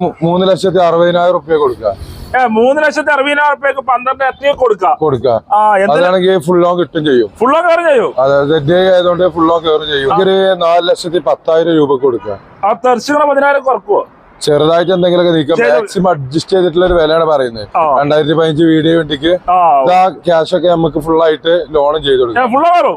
മൂന്ന് ലക്ഷത്തി അറുപതിനായിരം റുപ്യ കൊടുക്കുക മൂന്ന് ലക്ഷത്തി അറുപതിനായിരം റുപ്യക്ക് പന്ത്രണ്ട് എത്രയോ കൊടുക്കാം. കൊടുക്കുക അതാണെങ്കിൽ ഫുൾ ലോൺ കിട്ടും ചെയ്യും. ഫുൾ കയറി ചെയ്യും? ZDI ആയതുകൊണ്ട് ഫുൾ ലോൺ കയറും ചെയ്യും. ഒരു നാല് ലക്ഷത്തി പത്തായിരം രൂപ കൊടുക്കുക ആ തെർച്ചുകളെ പതിനായിരം കുറക്കുവോ ചെറുതായിട്ട് എന്തെങ്കിലുമൊക്കെ നീക്കാം. മാക്സിമം അഡ്ജസ്റ്റ് ചെയ്തിട്ടുള്ള ഒരു വിലയാണ് പറയുന്നത്. രണ്ടായിരത്തി പതിനഞ്ച് വീഡിയോ വേണ്ടിക്ക് ആ. ക്യാഷ് ഒക്കെ നമുക്ക് ഫുൾ ആയിട്ട് ലോൺ ചെയ്ത് കൊടുക്കാം.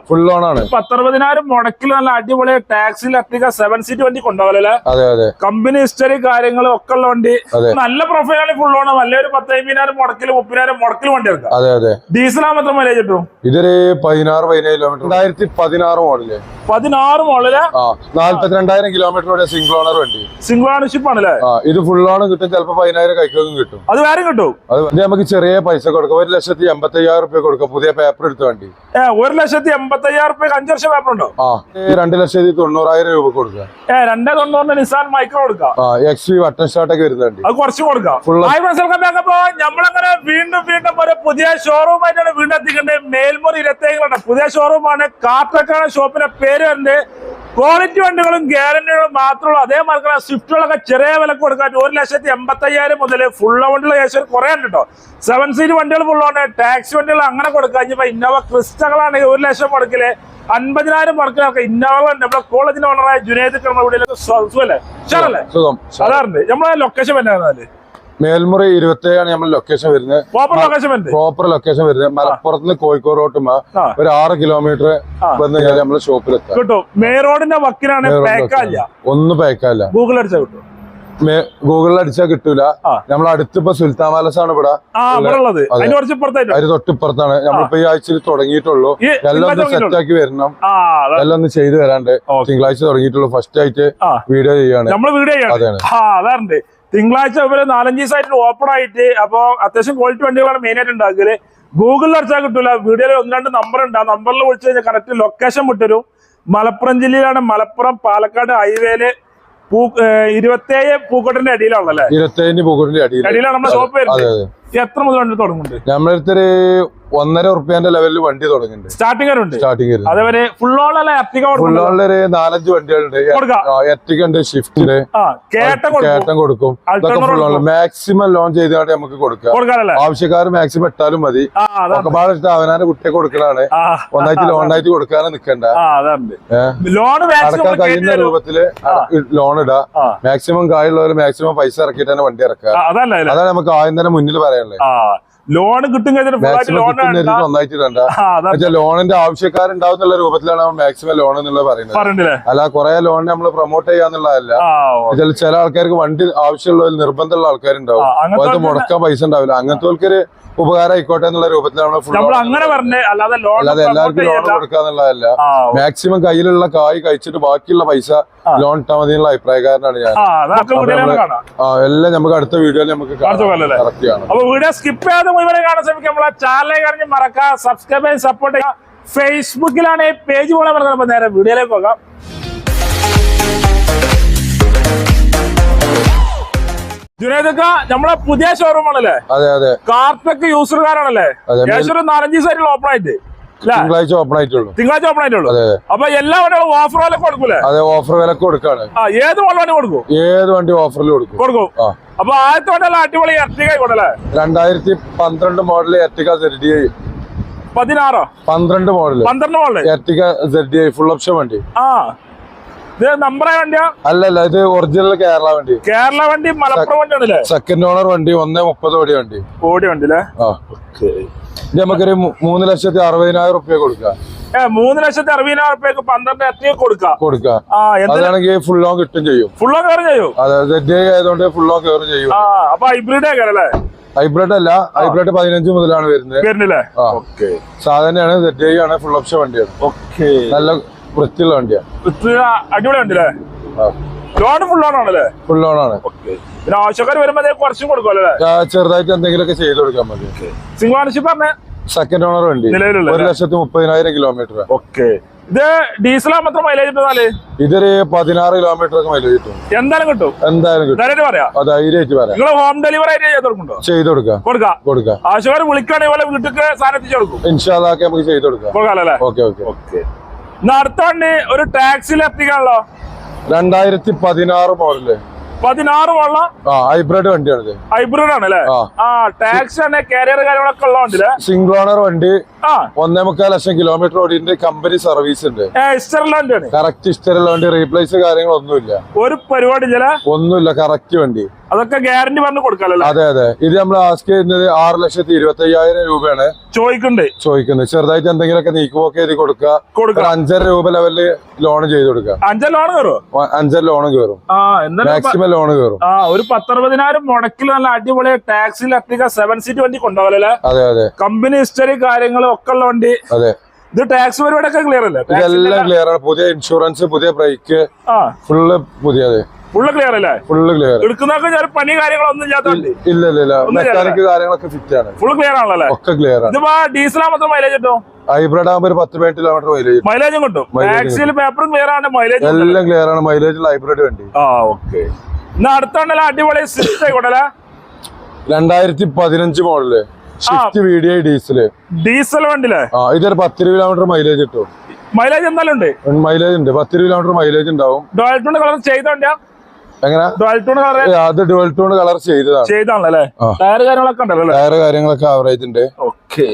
ഫുൾ ലോൺ ആണ്? പത്തറുപതിനായിരം മുടക്കിൽ നല്ല അടിപൊളി ടാക്സിൽ അധികം സെവൻ സീറ്റ് വണ്ടി കൊണ്ടുപോകലല്ലേ? അതെ അതെ. കമ്പനി ഹിസ്റ്ററി കാര്യങ്ങളും ഒക്കെ ഉള്ള വണ്ടി. നല്ല പ്രൊഫൈലാണ് ഫുൾ ലോൺ നല്ല നല്ലൊരു പത്തമ്പതിനായിരം മുടക്കിൽ മുപ്പതിനായിരം മുടക്കിൽ വണ്ടി എടുക്കാം. അതെ അതെ. ഡീസൽ മാത്രം മൈലേജ് കിട്ടും? ഇതൊരു പതിനാറ് പതിനേഴ് കിലോമീറ്റർ രണ്ടായിരത്തി പതിനാറ് മോഡൽ പതിനാറ് മോഡൽ നാല്പത്തിരണ്ടായിരം കിലോമീറ്റർ സിംഗിൾ ഓണർ വണ്ടി. സിംഗിൾ ഓണർഷിപ്പ് ആണല്ലേ? ഇത് ഫുള്ളാണ് കിട്ടും ചിലപ്പോ പതിനായിരം കൈക്കൊന്നും കിട്ടും. അത് വേറെ കിട്ടും. അത് നമുക്ക് ചെറിയ പൈസ കൊടുക്കാം. ഒരു ലക്ഷത്തി എൺപത്തി അയ്യായിരം റുപ്യ കൊടുക്കാം പുതിയ പേപ്പർ എടുത്ത വേണ്ടി. ഒരു ലക്ഷത്തി എൺപത്തി അയ്യായിരം റുപ്യ അഞ്ചു വർഷം പേപ്പർ ഉണ്ടോ? ആ രണ്ട് ലക്ഷത്തി തൊണ്ണൂറായിരം രൂപ കൊടുക്കുക രണ്ടേ തൊണ്ണൂറിന് നിസാൻ മൈക്രോ കൊടുക്കാം. ആ എക്സ് വി വട്ടൻ സ്റ്റാർട്ടൊക്കെ വരുന്ന അത് കുറച്ച് കൊടുക്കാം. നമ്മളങ്ങനെ വീണ്ടും വീണ്ടും ഒരു പുതിയ ഷോറൂം ആയിട്ടാണ് വീണ്ടും എത്തിക്കേണ്ടത്. മേൽമുറി ഇരുപത്തേഴ് പുതിയ ഷോറൂമാണ് കാർട്ടക്കാണ് ഷോപ്പിന്റെ പേര് വരുന്നത്. ക്വാളിറ്റി വണ്ടികളും ഗ്യാരണ്ടികളും മാത്രമുള്ള അതേ മാർക്കുള്ള സ്വിഫ്റ്റുകളൊക്കെ ചെറിയ വിലക്ക് കൊടുക്കാൻ ഒരു ലക്ഷത്തി എൺപത്തി അയ്യായിരം മുതൽ ഫുൾ വണ്ടികൾ ഏകദേശം കുറേ ഉണ്ട് കേട്ടോ സെവൻ സീറ്റ് വണ്ടികൾ ഫുള്ളുണ്ട് ടാക്സി വണ്ടികൾ അങ്ങനെ കൊടുക്കുക ഇനിയിപ്പോൾ ഇന്നോവ ക്രിസ്റ്റകളാണെങ്കിൽ ഒരു ലക്ഷം മുടക്കിൽ അൻപതിനായിരം മുടക്കിലൊക്കെ ഇന്നോവകളുണ്ട് നമ്മുടെ കോളേജിന്റെ ഓണറായ ജുനേദ് ഇവിടെ സുഖല്ലേ ഷാറല്ലേ സാധാരണ അതാറുണ്ട് നമ്മളെ ലൊക്കേഷൻ വരുന്നത് മേൽമുറി ഇരുപത്തേഴാണ് നമ്മൾ ലൊക്കേഷൻ വരുന്നത്. പ്രോപ്പർ ലൊക്കേഷൻ വരുന്നത്. പ്രോപ്പർ ലൊക്കേഷൻ വരുന്നത്. മലപ്പുറത്ത് നിന്ന് കോഴിക്കോട് റോട്ടുമ്പോ ഒരു ആറ് കിലോമീറ്റർ വന്ന് കഴിഞ്ഞാൽ നമ്മൾ ഷോപ്പിലെത്താം കിട്ടും. മെയിൻ റോഡിന്റെ വക്കിനാണ് പേക്കല്ല ഒന്നും പേക്കല്ല ഗൂഗിൾ അടിച്ചാൽ കിട്ടും. ഗൂഗിളിൽ അടിച്ചാൽ കിട്ടൂല. നമ്മൾ അടുത്തിപ്പോ സുൽത്താൻ പാലസ് ആണ് ഇവിടെ. അതിന് തൊട്ടിപ്പുറത്താണ്. നമ്മളിപ്പോ ഈ ആഴ്ചയിൽ തുടങ്ങിയിട്ടുള്ളൂ. എല്ലാം ഒന്ന് സെറ്റ് ആക്കി വരണം. എല്ലാം ഒന്ന് ചെയ്തു വരാണ്ട് ഓക്കേ. തിങ്കളാഴ്ച തുടങ്ങിയിട്ടുള്ളൂ. ഫസ്റ്റ് ആയിട്ട് വീഡിയോ ചെയ്യണം. അതാണ്. തിങ്കളാഴ്ച ഇവർ നാലഞ്ച് ദിവസമായിട്ട് ഓപ്പൺ ആയിട്ട് അപ്പൊ അത്യാവശ്യം ക്വാളിറ്റി വണ്ടികളാണ് മെയിൻ ആയിട്ട് ഉണ്ടാക്കൽ. ഗൂഗിളിൽ അടിച്ചാൽ കിട്ടൂല. വീഡിയോയിൽ ഒന്ന് രണ്ട് നമ്പർ ഉണ്ട്. ആ നമ്പറിൽ വിളിച്ചു കഴിഞ്ഞാൽ കറക്റ്റ് ലൊക്കേഷൻ വിട്ടുതരും മലപ്പുറം ജില്ലയിലാണ് മലപ്പുറം പാലക്കാട് ഹൈവേയിൽ പൂ ഇരുപത്തേഴ് പൂക്കോട്ടിന്റെ അടിയിലാണല്ലേ ഇരുപത്തേഴിന്റെ പൂക്കോട്ടിന്റെ അടിയിലാണ് നമ്മുടെ ഷോപ്പ് വരുന്നത്. എത്ര മുതൽ വണ്ടി തുടങ്ങുന്നുണ്ട്? നമ്മളടുത്തൊരു ഒന്നര ഉറുപ്പ്യന്റെ ലെവലിൽ വണ്ടി തുടങ്ങിയിട്ടുണ്ട് സ്റ്റാർട്ടിംഗ് ഉണ്ട് സ്റ്റാർട്ടിംഗ് അതേപോലെ ഫുൾ ഓളല്ല ഫുള്ളോളിൽ ഒരു നാലഞ്ച് വണ്ടികളുണ്ട്. എർട്ടിക ഉണ്ട് ഷിഫ്റ്റിൽ കേട്ടം കൊടുക്കും. ഇതൊക്കെ ഫുൾ. മാക്സിമം ലോൺ ചെയ്താണ്ട് നമുക്ക് കൊടുക്കാം. ആവശ്യക്കാർ മാക്സിമം ഇട്ടാലും മതി. അവനാന്റെ കുട്ടിയെ കൊടുക്കലാണ്. ഒന്നായിട്ട് ലോണായിട്ട് കൊടുക്കാനും നിക്കണ്ട. അടക്കാൻ കഴിയുന്ന രൂപത്തിൽ ലോൺ ഇടാ. മാക്സിമം കായുള്ളവര് മാക്സിമം പൈസ ഇറക്കിയിട്ട് തന്നെ വണ്ടി ഇറക്കുക. അതാണ് നമുക്ക് ആദ്യം തന്നെ മുന്നിൽ പറയാനുള്ളത് ആ ലോൺ കിട്ടും ലോണിന്റെ ആവശ്യക്കാരുണ്ടാവുന്ന രൂപത്തിലാണ് മാക്സിമം ലോൺ എന്നുള്ളത് പറയുന്നത്. അല്ല കുറെ ലോൺ നമ്മൾ പ്രൊമോട്ട് ചെയ്യാന്നുള്ളതല്ല ചില ആൾക്കാർക്ക് വണ്ടി ആവശ്യമുള്ള നിർബന്ധമുള്ള ആൾക്കാരുണ്ടാവും. അത് മുടക്കാൻ പൈസ ഉണ്ടാവില്ല. അങ്ങനത്തെ ഉപകാരം ആയിക്കോട്ടെ എന്നുള്ള രൂപത്തിലാണ് നമ്മൾ അങ്ങനെ പറഞ്ഞേ അല്ലാതെ ലോൺ അല്ലാതെ എല്ലാവർക്കും ലോൺ കൊടുക്കാന്നുള്ളതല്ല മാക്സിമം കയ്യിലുള്ള കായ് കഴിച്ചിട്ട് ബാക്കിയുള്ള പൈസ ലോൺ ഇട്ടാൽ മതി എന്നുള്ള അഭിപ്രായക്കാരനാണ് ഞാൻ. ആ എല്ലാം നമുക്ക് അടുത്ത വീഡിയോയിൽ നമുക്ക് അപ്പൊ വീഡിയോ സ്കിപ്പ് ചെയ്യാതെ മുഴുവൻ കാണാൻ ശ്രമിക്കാം നമ്മളെ ചാനലെ അറിഞ്ഞ് മറക്കാം. സബ്സ്ക്രൈബ് ചെയ്ത് സപ്പോർട്ട് ചെയ്യാം ഫേസ്ബുക്കിലാണ് ഈ പേജ് പോലെ പറഞ്ഞത്. നേരെ വീഡിയോയിലേക്ക് പോകാം. ജുനേദക്ക നമ്മളെ പുതിയ ഷോറൂം ആണല്ലേ? അതെ അതെ. കാർട്ടക്ക് യൂസർകാരാണല്ലേ? അതെ. ഏകദേശം ഒരു നാലഞ്ച് ദിവസമായിട്ട് ഓപ്പൺ ആയിട്ട്. തിങ്കളാഴ്ച ഓപ്പൺ ആയിട്ടുള്ളൂ. തിങ്കളാഴ്ച ഓപ്പൺ ആയിട്ടുള്ളൂ. അപ്പൊ എല്ലാ വണ്ടികളും ഓഫർ വില കൊടുക്കൂലേ? അതെ ഓഫർ വില കൊടുക്കാണ്. ഏത് മോഡൽ വണ്ടി കൊടുക്കും? ഏത് വണ്ടി ഓഫറിൽ കൊടുക്കും. കൊടുക്കും. അപ്പൊ ആദ്യത്തെ വണ്ടി അടിപൊളി എർട്ടിക രണ്ടായിരത്തി പന്ത്രണ്ട് മോഡൽ എർട്ടിക ഐ പതിനാറോ? പന്ത്രണ്ട് മോഡൽ പന്ത്രണ്ട് model Ertiga D full option വണ്ടി. ആ. ഇത് നമ്പറായ വണ്ടിയാ? അല്ലല്ല ഇത് ഒറിജിനൽ കേരള വണ്ടി. കേരള വണ്ടി മലപ്പുറം വണ്ടി ആണല്ലേ സെക്കൻഡ് ഓണർ വണ്ടി ഒന്നേ മുപ്പത് കോടി വണ്ടി. ഓടി വണ്ടി അല്ലേ? ഇത് നമുക്കൊരു മൂന്ന് ലക്ഷത്തി അറുപതിനായിരം റുപ്യ കൊടുക്കാം. മൂന്ന് ലക്ഷത്തി അറുപതിനായിരം റുപ്യക്ക് പന്ത്രണ്ട് എത്തി കൊടുക്കാം? കൊടുക്കാം. അതാണെങ്കിൽ ഫുൾ ലോൺ കിട്ടും ചെയ്യും. ഫുള്ളോ കയറും ചെയ്യും? അതെ ആയതുകൊണ്ട് ഫുൾ ലോൺ കയറും ചെയ്യും. അപ്പൊ ഹൈബ്രിഡ് കയറല്ലേ ഹൈബ്രിഡ് അല്ല ഹൈബ്രിഡ് പതിനഞ്ച് മുതലാണ് വരുന്നത്. സാധാരണയാണ് ആണ് ഫുൾ ഓപ്ഷൻ വണ്ടിയാണ്. ഓക്കെ. നല്ല വൃത്തിയുള്ള വണ്ടിയാണ് അടിപൊളി വണ്ടിയല്ലേ? ലോൺ ഫുൾ ലോൺ ആണല്ലേ ഫുൾ ലോൺ ആണ് പിന്നെ ആവശ്യക്കാർ വരുമ്പോ കുറച്ചും കൊടുക്കുമല്ലേ ചെറുതായിട്ട് എന്തെങ്കിലുമൊക്കെ ചെയ്ത് കൊടുക്കാൻ മതി. സിംഗിൾ ഓണർഷിപ്പ് പറഞ്ഞേ? സെക്കൻഡ് ഓണർ വണ്ടി. ഒരു ലക്ഷത്തി മുപ്പതിനായിരം കിലോമീറ്റർ ഓക്കെ. ഇത് ഡീസൽ മാത്രം മൈലേജ് ഇട്ടാൽ ഇതൊരു പതിനാറ് കിലോമീറ്റർ ഒക്കെ മൈലേജ് കിട്ടും. എന്തായാലും കിട്ടും. എന്തായാലും കിട്ടും. പറയാം. ധൈര്യമായിട്ട് പറയാം. നിങ്ങൾ ഹോം ഡെലിവറി ആയിട്ട് ചെയ്ത് കൊടുക്കുന്നുണ്ടോ? ചെയ്ത് കൊടുക്കാം. കൊടുക്കാം. കൊടുക്കാം. ആവശ്യക്കാർ വിളിക്കുകയാണെങ്കിൽ വീട്ടിൽ സാധനം എത്തിച്ചു കൊടുക്കും. ഇൻഷാല്ലാക്കെ നമുക്ക് ചെയ്ത് കൊടുക്കാം. കൊടുക്കാമല്ലേ ഓക്കെ ഓക്കെ. ഓക്കെ. അടുത്ത ഒരു ടാക്സിയിൽ എത്തിക്കാണല്ലോ രണ്ടായിരത്തി പതിനാറ് മോഡൽ. പതിനാറ് വള്ള ആ ഹൈബ്രിഡ് വണ്ടിയാണ് ഹൈബ്രിഡ് ആണ് അല്ലേ? ആ. ടാക്സ് തന്നെ കാരിയർ കാര്യങ്ങളൊക്കെ ഉള്ള വണ്ടിയില്ലേ സിംഗിൾ ഓണർ വണ്ടി ഒന്നേ മുക്കാൽ ലക്ഷം കിലോമീറ്റർ ഓടിന്റെ കമ്പനി സർവീസ് ഉണ്ട്. ഇസ്റ്റർലാൻഡ് കറക്റ്റ് വണ്ടി റീപ്ലേസ് കാര്യങ്ങളൊന്നുമില്ല. ഒരു പരിപാടി ഒന്നുമില്ല കറക്റ്റ് വണ്ടി. അതൊക്കെ ഗ്യാരണ്ടി പറഞ്ഞു കൊടുക്കാമല്ലോ അതെ അതെ. ഇത് നമ്മൾ ആസ്ക് ചെയ്യുന്നത് ആറ് ലക്ഷത്തി ഇരുപത്തി അയ്യായിരം രൂപയാണ്. ചോദിക്കണ്ട് ചോദിക്കുന്നത് ചെറുതായിട്ട് എന്തെങ്കിലുമൊക്കെ നീക്കുമൊക്കെ ചെയ്ത് കൊടുക്കുക. അഞ്ചര രൂപ ലെവലിൽ ലോൺ ചെയ്ത് കൊടുക്കുക. അഞ്ചര ലോൺ കയറും അഞ്ചര ലോൺ കയറും. മാക്സിമം ലോൺ കയറും ആ ഒരു പത്തറുപതിനായിരം മുടക്കിൽ നല്ല അടിപൊളി ടാക്സിൽ അധികം സെവൻ സീറ്റ് വണ്ടി കൊണ്ടുപോകലല്ലേ അതെ അതെ. കമ്പനി ഹിസ്റ്ററി കാര്യങ്ങളും ഒക്കെ ഉള്ള വണ്ടി. അതെ. ഇത് ടാക്സ് പരിപാടിയൊക്കെ ക്ലിയർ അല്ലേ? ഇതെല്ലാം? ക്ലിയർ ആണ്. പുതിയ ഇൻഷുറൻസ് പുതിയ ബ്രേക്ക് ആ. ഫുള്ള് പുതിയത് ഫുള്ള് ക്ലിയർ അല്ലേ? ഫുള്ള് ക്ലിയർ എടുക്കുന്നതൊക്കെ ചില പണി കാര്യങ്ങളൊന്നും ഇല്ലാത്തണ്ട് ഇല്ല ഇല്ല ഇല്ല. മെക്കാനിക് കാര്യങ്ങളൊക്കെ ഫിറ്റ് ആണ്. ഫുൾ ക്ലിയർ ആണല്ലേ ഒക്കെ ക്ലിയർ ആണ്. ഇതിപ്പോ ഡീസലാ മാത്രം മൈലേജ് കിട്ടും? ഹൈബ്രിഡ് ആകുമ്പോൾ ഒരു പത്ത് പതിനെട്ട് കിലോമീറ്റർ മൈലേജ് മൈലേജും കിട്ടും. പേപ്പറും ക്ലിയർ ആണ് മൈലേജ് എല്ലാം ക്ലിയർ ആണ്. മൈലേജ് ഹൈബ്രിഡ് വണ്ടി. ആ ഓക്കെ എന്നാ അടുത്തുണ്ടല്ലോ അടിപൊളി സ്വിഫ്റ്റ് ആയിക്കോട്ടെ രണ്ടായിരത്തി പതിനഞ്ച് model Swift V diesel diesel വണ്ടിലെ ആ ഇതൊരു പത്തിര കിലോമീറ്റർ മൈലേജ് കിട്ടും. മൈലേജ് എന്തായാലും ഉണ്ട് മൈലേജ് ഉണ്ട്. പത്തിര കിലോമീറ്റർ മൈലേജ് ഉണ്ടാവും. ഡോൾട്ടൂൺ കളർ ചെയ്ത വണ്ടിയാ എങ്ങനെ? അത് ഡുവൽ ടൂൺ കളർ ചെയ്തതാണ്. ചെയ്താണല്ലോ? ടയർ കാര്യങ്ങളൊക്കെ ഉണ്ടല്ലോ ടയർ കാര്യങ്ങളൊക്കെ ആവറേജ് ഉണ്ട്. ഓക്കെ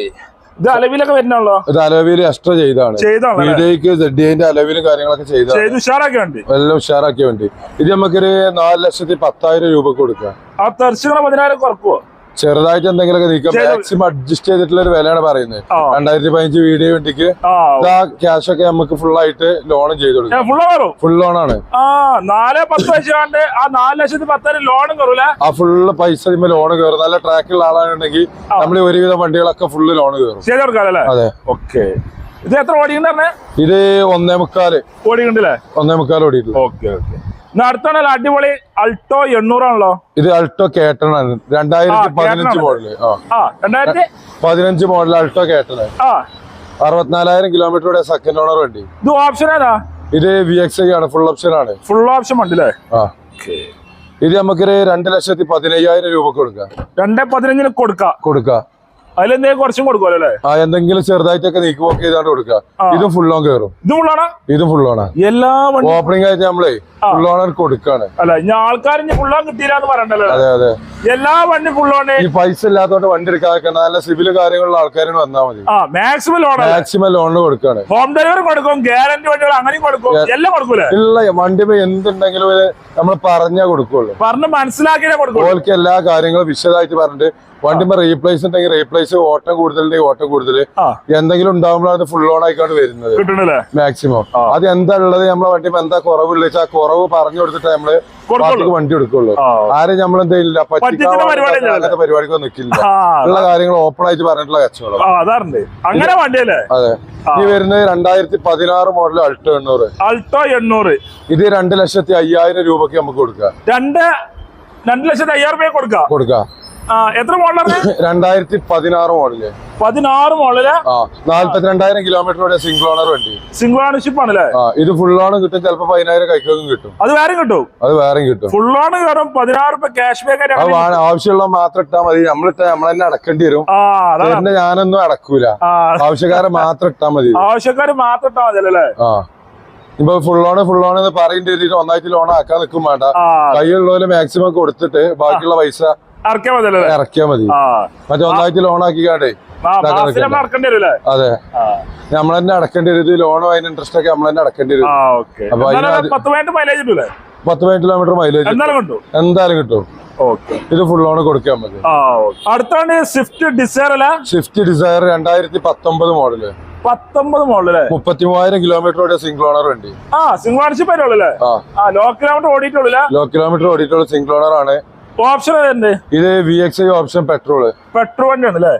ഇത് അലവിലൊക്കെ വരുന്നുള്ളോ? ഇത് അലവിൽ എക്സ്ട്രാ ചെയ്താണ്? വീഡിയോക്ക് അലവിലും കാര്യങ്ങളൊക്കെ ചെയ്താണ് ചെയ്ത് ഉഷാറാക്കി വണ്ടി? എല്ലാം ഉഷാറാക്കിയ വണ്ടി. ഇത് നമുക്കൊരു നാല് ലക്ഷത്തി പത്തായിരം രൂപ കൊടുക്കാം. ആ തെർച്ചുകളെ പതിനായിരം കുറക്കുവോ ചെറുതായിട്ട് എന്തെങ്കിലുമൊക്കെ നീക്കാം. മാക്സിമം അഡ്ജസ്റ്റ് ചെയ്തിട്ടുള്ള ഒരു വിലയാണ് പറയുന്നത്. രണ്ടായിരത്തി പതിനഞ്ച് വീഡിയോ വണ്ടിക്ക് ആ. ക്യാഷ് ഒക്കെ നമുക്ക് ഫുൾ ആയിട്ട് ലോണും ചെയ്തു കൊടുക്കും. ഫുൾ ലോണാണ് ആ നാല് പത്ത് വെച്ചാണ്ട് ആ നാല് ലക്ഷത്തി പത്തായിരം ലോണും കയറൂല ആ ഫുള്ള് പൈസ ലോണ് കയറും നല്ല ട്രാക്കിലുള്ള ആളാണെന്നുണ്ടെങ്കിൽ നമ്മൾ ഒരുവിധം വണ്ടികളൊക്കെ ഫുള്ള് ലോൺ കയറും അതെ. ഓക്കെ. ഇത് എത്ര ഓടിയുണ്ട് പറഞ്ഞേ? ഇത് ഒന്നേ മുക്കാൽ ഓടിയുണ്ടല്ലേ ഒന്നേ മുക്കാൽ ഓടിയിട്ടുണ്ട് ഓക്കെ ഓക്കെ. എന്നാ അടുത്താണല്ലോ അടിപൊളി അൾട്ടോ എണ്ണൂറാണല്ലോ? ഇത് അൾട്ടോ കേട്ടണ രണ്ടായിരത്തി പതിനഞ്ച്. മോഡൽ. രണ്ടായിരത്തി പതിനഞ്ച് മോഡൽ അൾട്ടോ കേട്ടണ അറുപത്തിനാലായിരം കിലോമീറ്ററുടെ സെക്കൻഡ് ഓണർ വണ്ടി. ഇത് ഓപ്ഷൻ ഏതാ? ഇത് വി എക്സ് ഐ ആണ് ഫുൾ ഓപ്ഷൻ ആണ്. ഫുൾ ഓപ്ഷൻ ഉണ്ടല്ലേ ഇത് നമുക്കൊരു രണ്ട് ലക്ഷത്തി പതിനയ്യായിരം രൂപ കൊടുക്കാം. രണ്ടേ പതിനഞ്ചിന് കൊടുക്കാം. കൊടുക്കാം. അതിലെന്തെങ്കിലും കുറച്ചും കൊടുക്കുമല്ലോ അല്ലേ? ആ എന്തെങ്കിലും ചെറുതായിട്ടൊക്കെ നീക്കി വോക്ക് ചെയ്താണ്ട് കൊടുക്കുക. ഇത് ഫുൾ ഓൺ കയറും ഇത് ഫുള്ളാണ് ഇതും ഫുൾ ഓണാ എല്ലാ ഓപ്പണിംഗ് ആയിട്ട് നമ്മളെ ഫുൾ ഓണർ കൊടുക്കാണ് അല്ല ഇനി ആൾക്കാർ ഫുൾ ഓൺ കിട്ടിയില്ലാന്ന് പറയണ്ടല്ലോ. അതെ അതെ. എല്ലാ വണ്ടി ഫുൾ ഓൺ ഈ പൈസ ഇല്ലാത്തോണ്ട് വണ്ടി എടുക്കാതെ നല്ല സിവിൽ കാര്യങ്ങളുള്ള ആൾക്കാരും വന്നാൽ മതി. മാക്സിമം ലോൺ മാക്സിമം ലോണിന് കൊടുക്കാണ് ഹോം ഡെലിവറി കൊടുക്കും ഗ്യാരണ്ടി വണ്ടികൾ അങ്ങനെയും കൊടുക്കും എല്ലാം കൊടുക്കൂലേ? ഇല്ല വണ്ടി എന്തുണ്ടെങ്കിലും നമ്മൾ പറഞ്ഞാ കൊടുക്കുള്ളൂ. പറഞ്ഞ് മനസ്സിലാക്കിയേ കൊടുക്കും ഓൾക്ക് എല്ലാ കാര്യങ്ങളും വിശദമായിട്ട് പറഞ്ഞിട്ട് വണ്ടിമേ റീപ്ലേസ് ഉണ്ടെങ്കിൽ റീപ്ലേസ് ഓട്ടം കൂടുതലുണ്ടെങ്കിൽ ഓട്ടം കൂടുതൽ എന്തെങ്കിലും ഉണ്ടാകുമ്പോഴാണ് ഫുൾ ഓൺ ആയിക്കാണ്ട് വരുന്നത്. മാക്സിമം അത് എന്താ ഉള്ളത് നമ്മളെ വണ്ടി എന്താ കുറവുള്ള ആ കുറവ് പറഞ്ഞു കൊടുത്തിട്ട് നമ്മൾ വണ്ടി എടുക്കുള്ളൂ. ആരും പരിപാടി ഇല്ലല്ലോ. അങ്ങനത്തെ പരിപാടിക്കൊന്നും നിൽക്കില്ല ഉള്ള കാര്യങ്ങൾ ഓപ്പൺ ആയിട്ട് പറഞ്ഞിട്ടുള്ള കച്ചവടം. അങ്ങനെ വണ്ടിയല്ലേ? അതെ. ഈ വരുന്നത് രണ്ടായിരത്തി പതിനാറ് മോഡൽ അൾട്ടോ എണ്ണൂറ്. അൾട്ടോ എണ്ണൂറ്. ഇത് രണ്ട് ലക്ഷത്തി അയ്യായിരം രൂപക്ക് നമുക്ക് കൊടുക്കാം. രണ്ട് രണ്ട് ലക്ഷത്തി അയ്യായിരം രൂപ കൊടുക്കാം. കൊടുക്കാം. എത്ര മോഡലാണ് രണ്ടായിരത്തി പതിനാറ് മോഡൽ പതിനാറ് മോഡൽ ആ കിലോമീറ്റർ വരെ സിംഗിൾ ഓണർ വണ്ടി. സിംഗിൾ ഓണർഷിപ്പ് ആണല്ലേ? ഇത് ഫുൾ ഓൺ കിട്ടും ചിലപ്പോ പതിനായിരം കൈക്കൊന്നും കിട്ടും. അത് വേറെ കിട്ടും? അത് വേറെ കിട്ടും. ഫുൾ ഓൺ കയറും പതിനാറ് രൂപ ക്യാഷ് ബാക്ക് ആവശ്യമുള്ള മാത്രം ഇട്ടാൽ മതി. നമ്മളിട്ട നമ്മൾ തന്നെ അടക്കേണ്ടി വരും. ഞാനൊന്നും അടക്കൂല. ആവശ്യക്കാരെ മാത്രം ഇട്ടാൽ മതി. ആവശ്യക്കാര് മാത്രം ഇട്ടാൽ മതി അല്ലേ? ആ. ഇപ്പൊ ഫുൾ ഓൺ ഫുൾ ഓൺ എന്ന് പറയേണ്ടി ഒന്നായിട്ട് ലോൺ ആക്കാൻ നിൽക്കും വേണ്ട. കൈ കൈയുള്ളവര് മാക്സിമം കൊടുത്തിട്ട് ബാക്കിയുള്ള പൈസ ഇറക്കിയാ മതി അല്ലേ? ഇറക്കിയാൽ മതി. മറ്റേ ഒന്നായിട്ട് ലോൺ ആക്കിക്കാണ്ടേ അതെ. നമ്മൾ തന്നെ അടക്കേണ്ടി വരും. ഇത് ലോണും അതിന് ഇൻട്രസ്റ്റ് ഒക്കെ നമ്മൾ തന്നെ അടക്കേണ്ടി വരും. അപ്പൊ പത്ത് പതിനെട്ട് കിലോമീറ്റർ മൈലേജ് എന്തായാലും കിട്ടും. ഇത് ഫുൾ ഓൺ കൊടുക്കാൻ മതി. അടുത്താണ് സ്വിഫ്റ്റ് ഡിസയർ അല്ല? സ്വിഫ്റ്റ് ഡിസയർ രണ്ടായിരത്തി പത്തൊമ്പത് മോഡൽ പത്തൊമ്പത് മോഡൽ മുപ്പത്തി മൂവായിരം കിലോമീറ്ററോടെ സിംഗിൾ ഓണർ ഉണ്ട് ആ. സിംഗിൾ ഓണർഷിപ്പ് ലോ കിലോമീറ്റർ ഓടിയിട്ടുള്ളൂ ലോ കിലോമീറ്റർ ഓടിയിട്ടുള്ള സിംഗിൾ ഓണർ ആണ്. ഓപ്ഷൻ ഏതുണ്ട് ഇത് V X I option petrol petrol വണ്ടിയാണ് ആണ് അല്ലേ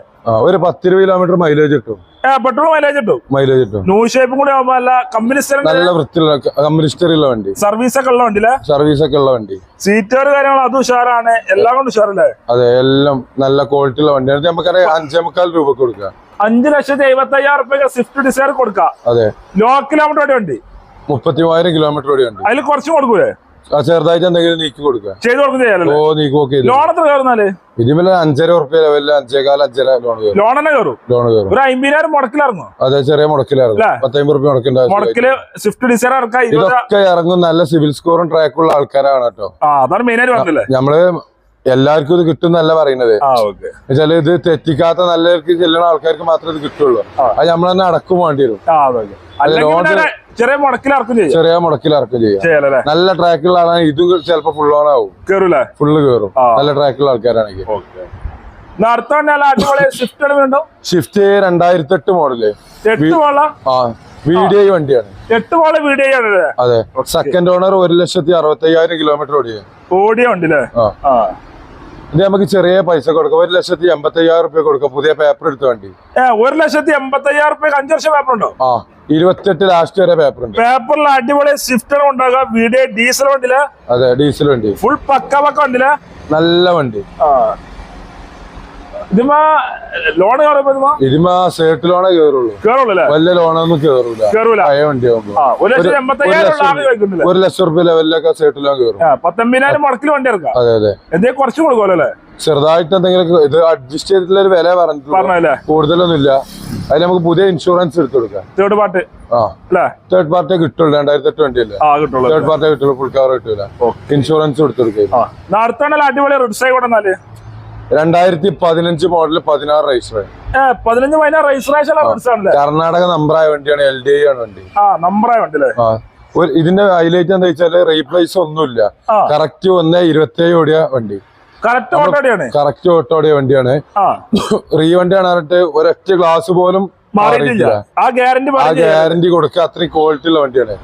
ഒരു പത്തിരുപത് കിലോമീറ്റർ മൈലേജ് കിട്ടും. പെട്രോൾ മൈലേജ് കിട്ടും. മൈലേജ് കിട്ടും. ന്യൂ ഷേപ്പും കൂടി ആവുമ്പോ കമ്പനി നല്ല വൃത്തിയുള്ള വണ്ടി. സർവീസ് ഒക്കെ ഉള്ള വണ്ടി സർവീസ് ഒക്കെ ഉള്ള വണ്ടി. സീറ്റുകൾ കാര്യങ്ങൾ അതും ഉഷാറാണ്. എല്ലാം കൊണ്ട് ഉഷാറല്ലേ? അതെ എല്ലാം നല്ല ക്വാളിറ്റി ഉള്ള വണ്ടിയാണ്. നമുക്കറിയാം അഞ്ചേ മുക്കാൽ രൂപ കൊടുക്കാം. അഞ്ചു ലക്ഷത്തി എഴുപത്തി അയ്യായിരം റുപ്യ സ്വിഫ്റ്റ് ഡിസൈർ കൊടുക്കാം. അതെ. ലോ കിലോമീറ്റർ വണ്ടി. മുപ്പത്തി മൂവായിരം കിലോമീറ്റർ വണ്ടി. അതിൽ കുറച്ച് കൊടുക്കൂലേ? ചെറുതായിട്ട് എന്തെങ്കിലും നീക്കി കൊടുക്കുക. ചെയ്ത് കൊടുക്കും ഓ ചെയ്യാലല്ലേ നീക്കി നോക്കി ലോൺ എത്ര കയറുന്നാൽ? ഇതിമേലെ അഞ്ചര ഉറുപ്പ്യ ലെവലിൽ അഞ്ചേകാൽ അഞ്ചര ലോൺ കയറും. ലോൺ തന്നെ കയറും? ലോൺ കയറും. ഒരു അമ്പതിനായിരം മുടക്കിലിറങ്ങും അതെ ചെറിയ മുടക്കിലായിരുന്നു. അല്ലേ? പത്തമ്പത് റുപ്യ മുടക്കിൽ മുടക്കിൽ സ്വിഫ്റ്റ് ഡിസൈർ ഇറക്കാം ഇതൊക്കെ ഇറങ്ങും. നല്ല സിവിൽ സ്കോറും ട്രാക്കുള്ള ആൾക്കാരാണ് കേട്ടോ. അതാണ് മെയിൻ ആയിട്ട് പറഞ്ഞല്ലേ? നമ്മൾ എല്ലാവർക്കും ഇത് കിട്ടുന്നല്ല പറയുന്നത്. ആ ഓക്കെ. വെച്ചാൽ ഇത് തെറ്റിക്കാത്ത നല്ലവർക്ക് ചെല്ലുന്ന ആൾക്കാർക്ക് മാത്രമേ ഇത് കിട്ടുള്ളൂ. ആ. അത് നമ്മൾ തന്നെ അടക്കും വേണ്ടി വരും. ചെറിയ മുടക്കിൽ ഇറക്കും ചെയ്യാം. ചെറിയ മുടക്കിൽ ഇറക്കും ചെയ്യാം. നല്ല ട്രാക്കുള്ള ആളാണ് ഇതും ചിലപ്പോ ഫുൾ ഓൺ ആവും. കയറൂലേ ഫുള്ള് കേറും. നല്ല ട്രാക്കുള്ള ആൾക്കാരാണെങ്കിൽ. വണ്ടി വീണ്ടും. ഷിഫ്റ്റ് രണ്ടായിരത്തി എട്ട് മോഡൽ ആ വീഡിയോ വണ്ടിയാണ്. എട്ട് പോള വീഡിയോ ആണ് അതെ. സെക്കൻഡ് ഓണർ ഒരു ലക്ഷത്തി അറുപത്തി അയ്യായിരം കിലോമീറ്റർ ഓടിയ. ഓടിയ വണ്ടില്ലേ ആ. ആ. ഇത് നമുക്ക് ചെറിയ പൈസ കൊടുക്കാം. ഒരു ലക്ഷത്തി എൺപത്തി അയ്യായിരം റുപ്യ കൊടുക്കാം. പുതിയ പേപ്പർ എടുത്ത വണ്ടി. ഒരു ലക്ഷത്തി എൺപത്തി അയ്യായിരം റുപ്യ അഞ്ചു വർഷം പേപ്പർ ഉണ്ടോ? ആ ഇരുപത്തെട്ട് ലാസ്റ്റ് വരെ പേപ്പർ ഉണ്ട്. പേപ്പറിൽ അടിപൊളി സ്വിഫ്റ്റ് ഉണ്ടാകുക വീഡിയോ ഡീസൽ വണ്ടിയിൽ അതെ ഡീസൽ വണ്ടി. ഫുൾ പക്ക പക്ക വണ്ടിയിൽ നല്ല വണ്ടി. ആ. ഇതിമാ ലോൺ ഇതിമാ ഇതിമ സേർട്ട് ലോണേ കേറുള്ളൂ. കേറുള്ളൂ വലിയ ലോണൊന്നും കേറൂല. കേറൂല. പഴയ വണ്ടി ആകുമ്പോ ആ ഒരു ലക്ഷം റുപ്യ ലെവലിലൊക്കെ സേർട്ട് ലോൺ കയറും പത്തൊമ്പതിനായിരം മുടക്കിൽ വണ്ടി ഇറക്കാം. അതെ അതെ. കുറച്ച് കൊടുക്കുമല്ലോ അല്ലേ? ചെറുതായിട്ട് എന്തെങ്കിലും ഇത് അഡ്ജസ്റ്റ് ചെയ്തിട്ടുള്ള ഒരു വില പറഞ്ഞിട്ടില്ല കൂടുതലൊന്നും ഇല്ല അതിൽ നമുക്ക് പുതിയ ഇൻഷുറൻസ് എടുത്തു കൊടുക്കാം. തേർഡ് പാർട്ടി ആ. തേർഡ് പാർട്ടി കിട്ടുള്ളൂ. രണ്ടായിരത്തി എട്ട് വണ്ടി അല്ലേ തേർഡ് പാർട്ടി കിട്ടുള്ളൂ. ഫുൾ കവർ കിട്ടൂല. ഇൻഷുറൻസ് എടുത്തു കൊടുക്കുക അടിപൊളി റിഡ്സൈ കൊണ്ടെന്നാൽ രണ്ടായിരത്തി പതിനഞ്ച് മോഡൽ പതിനാറ് രജിസ്ട്രേഷൻ പതിനഞ്ച് പതിനാറ് രജിസ്ട്രേഷൻ കർണാടക നമ്പറായ വണ്ടിയാണ് എൽ ഡി ഐ ആണ് വണ്ടി. നമ്പറായ വണ്ടി ആ. ഇതിന്റെ ഹൈലൈറ്റ് എന്താ വെച്ചാൽ റീപ്ലേസ് ഒന്നുമില്ല. ഇല്ല കറക്റ്റ് ഒന്ന് ഇരുപത്തേഴ് ഓടിയ വണ്ടി. കറക്റ്റ് ഓട്ടോടിയാണ്. കറക്റ്റ് ഓട്ടോടിയ വണ്ടിയാണ്. റീ വണ്ടിയാണ് പറഞ്ഞിട്ട് ഒരൊറ്റ ഗ്ലാസ് പോലും മാറിയിട്ടില്ല. ആ ഗ്യാരണ്ടി ആ ഗ്യാരണ്ടി കൊടുക്കുക. അത്രയും ക്വാളിറ്റി ഉള്ള വണ്ടിയാണ്.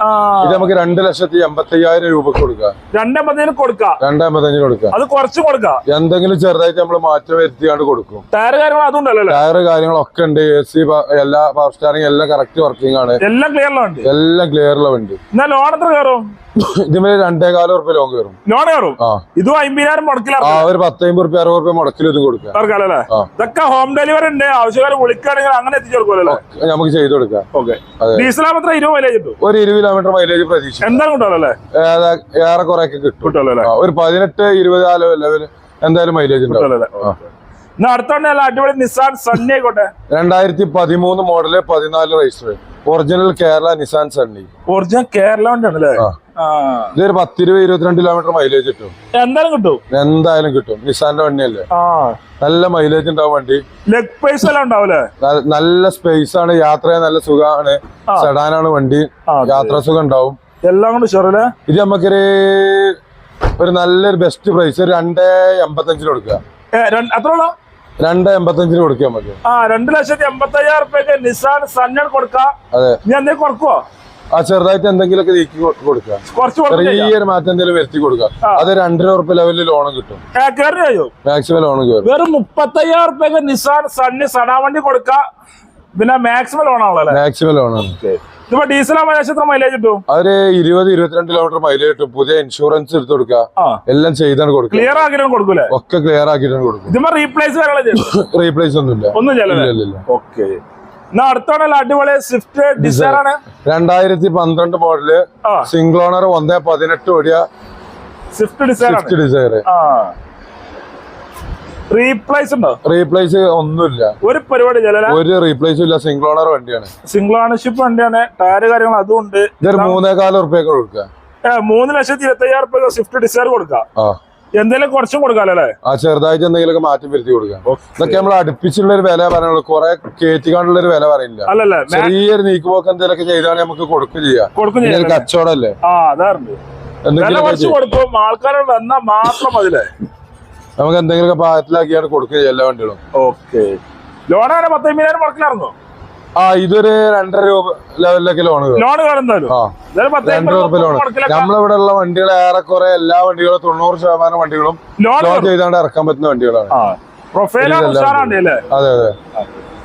ഇത് നമുക്ക് രണ്ട് ലക്ഷത്തി എൺപത്തി അയ്യായിരം രൂപക്ക് കൊടുക്കാം രണ്ടമ്പതിന് കൊടുക്കാം രണ്ടമ്പത്തഞ്ചിന് കൊടുക്കാം അത് കുറച്ച് കൊടുക്കാം എന്തെങ്കിലും ചെറുതായിട്ട് നമ്മൾ മാറ്റം വരുത്തിയാണ്ട് കൊടുക്കും. ടയർ കാര്യങ്ങൾ അതുണ്ടല്ലോ ടയർ കാര്യങ്ങളൊക്കെ ഉണ്ട്. എ സി എല്ലാ പവർ സ്റ്റാറിംഗ് എല്ലാം കറക്റ്റ് വർക്കിംഗ് ആണ്. എല്ലാം എല്ലാം ക്ലിയർ ഉള്ള വണ്ടി. എന്നാ ലോൺ എത്ര കയറും? ഇതിന് രണ്ടേകാലം ഉറുപ്പ്യ ലോങ് കയറും. ലോൺ കയറും? ഇതും അമ്പതിനായിരം മുടക്കിലാണ് ഒരു പത്തമ്പത് റുപ്യ അറുപത് റുപ്യ മുടക്കിൽ ഇത് കൊടുക്കാം. ഇതൊക്കെ ഹോം ഡെലിവറി ഉണ്ട്. ആവശ്യക്കാർ വിളിക്കുകയാണെങ്കിൽ അങ്ങനെ എത്തിച്ചു കൊടുക്കുമല്ലോ നമുക്ക് ചെയ്ത് കൊടുക്കാം. ഓക്കെ. ആകുമ്പോൾ ഇരുപത് മൈലേജ് കിട്ടും? ഒരു ഇരുപത് കിലോമീറ്റർ മൈലേജ് പ്രതീക്ഷ എന്തായാലും കിട്ടുമല്ലോ അല്ലേ? ഏറെ കുറെ ഒക്കെ കിട്ടും ഒരു പതിനെട്ട് ഇരുപത് ആ ലെവൽ എന്തായാലും മൈലേജ് ഉണ്ടാവും. അടുത്തോണ്ട് നല്ല അടിപൊളി നിസാൻ സണ്ണി ആയിക്കോട്ടെ. രണ്ടായിരത്തി പതിമൂന്ന് മോഡൽ പതിനാല് register original Kerala Nissan Sunny original Kerala. ആ. ഇതൊരു പത്തിരുപത് ഇരുപത്തിരണ്ട് കിലോമീറ്റർ മൈലേജ് കിട്ടും. എന്തായാലും കിട്ടും? എന്തായാലും കിട്ടും. നിസാന്റെ വണ്ടിയല്ലേ നല്ല മൈലേജ് ഉണ്ടാവും വണ്ടി. ലെഗ് സ്പേസ് എല്ലാം ഉണ്ടാവില്ലേ നല്ല സ്പേസ് ആണ് യാത്ര നല്ല സുഖമാണ്. ചടാനാണ് സെഡാനാണ് വണ്ടി. യാത്ര സുഖം ഉണ്ടാവും. എല്ലാം കൊണ്ട് ഷെറിൽ ഇത് നമുക്കൊരു ഒരു നല്ലൊരു ബെസ്റ്റ് പ്രൈസ് ഒരു രണ്ട് എൺപത്തഞ്ചിന് കൊടുക്കുക. അത്ര ഉള്ളൂ രണ്ട് എൺപത്തഞ്ചിന് കൊടുക്കുക നമുക്ക്. ആ രണ്ട് ലക്ഷത്തി എൺപത്തി അയ്യായിരം റുപ്യക്ക് നിസാൻ സണ്ണൻ കൊടുക്കാം അതെ. എന്തേ കുറക്കുവോ? ആ ചെറുതായിട്ട് എന്തെങ്കിലുമൊക്കെ നീക്കി കൊടുക്കുക. കൊടുക്കും ചെറിയൊരു മാറ്റം എന്തെങ്കിലും വരുത്തി കൊടുക്കുക. അത് രണ്ടര ഉറപ്പ് ലെവലിൽ ലോണും കിട്ടും. മാക്സിമം ലോൺ കയറും വെറും മുപ്പത്തയ്യായിരം റുപ്യക്ക് നിസാൻ സണ്ണി സടാ വണ്ടി കൊടുക്കുക പിന്നെ മാക്സിമം ലോൺ ആണല്ലോ മാക്സിമം ലോണാണ് ഇതിപ്പോ ഡീസൽ എത്ര മൈലേജ് കിട്ടും? അവർ ഇരുപത് ഇരുപത്തിരണ്ട് കിലോമീറ്റർ മൈലേജ് കിട്ടും. പുതിയ ഇൻഷുറൻസ് എടുത്ത് കൊടുക്കുക. എല്ലാം ചെയ്താണ് കൊടുക്കുക. ക്ലിയർ ആക്കിയിട്ട് കൊടുക്കൂലേ? ഒക്കെ ക്ലിയർ ആക്കിയിട്ടാണ് ഇതിപ്പോ റീപ്ലേസ് റീപ്ലേസ് ഒന്നുമില്ല. ഒന്നും ഓക്കെ എന്നാ അടുത്താണല്ലോ അടിപൊളി സ്വിഫ്റ്റ് ഡിസൈർ ആണ്. രണ്ടായിരത്തി പന്ത്രണ്ട് മോഡൽ സിംഗിൾ ഓണർ ഒന്നേ പതിനെട്ട് ഓടിയ സ്വിഫ്റ്റ് ഡിസൈർ സ്വിഫ്റ്റ് റീപ്ലേസ് ഉണ്ടോ? റീപ്ലേസ് ഒന്നുമില്ല. ഒരു പരിപാടി ഒരു റീപ്ലേസ് ഇല്ല. സിംഗിൾ ഓണർ വണ്ടിയാണ്. സിംഗിൾ ഓണർഷിപ്പ് വണ്ടിയാണ്. ടയർ കാര്യങ്ങൾ അതും ഉണ്ട്. ഇതൊരു മൂന്നേകാല ഉറുപ്പ്യൊക്കെ കൊടുക്കുക. മൂന്ന് ലക്ഷത്തി ഇരുപത്തി അയ്യായിരം സ്വിഫ്റ്റ് ഡിസൈർ കൊടുക്കാം ആ. എന്തെങ്കിലും കുറച്ചും കൊടുക്കാലോ അല്ലേ? ആ ചെറുതായിട്ട് എന്തെങ്കിലും മാറ്റം വരുത്തി കൊടുക്കാം. ഇതൊക്കെ നമ്മൾ അടുപ്പിച്ചുള്ള ഒരു വില പറയാനുള്ളൂ കുറെ കയറ്റിക്കാണ്ടുള്ള ഒരു വില പറയില്ല. അല്ലല്ലേ ചെറിയൊരു നീക്കുപോക്ക് എന്തെങ്കിലുമൊക്കെ ചെയ്താൽ നമുക്ക് കൊടുക്കുക ചെയ്യാം. കൊടുക്കും ചെയ്യാം. കച്ചവടല്ലേ ആ അതാറുണ്ട് കുറച്ച് കൊടുക്കും. ആൾക്കാർ വന്നാൽ മാത്രം അതിലേ നമുക്ക് എന്തെങ്കിലും പാകത്തിലാക്കിയാണ് കൊടുക്കുക എല്ലാ വണ്ടികളും. ഓക്കെ. ലോൺ അങ്ങനെ മുടക്കിലിറങ്ങോ ആ ഇതൊരു രണ്ടര രൂപ ലെവലിലൊക്കെ ലോൺ ലോൺ രണ്ടര രൂപ ലോൺ നമ്മളിവിടെ ഉള്ള വണ്ടികൾ ഏറെക്കുറെ എല്ലാ വണ്ടികളും തൊണ്ണൂറ് ശതമാനം വണ്ടികളും ലോൺ ചെയ്താണ്ട് ഇറക്കാൻ പറ്റുന്ന വണ്ടികളാണ്. അതെ അതെ.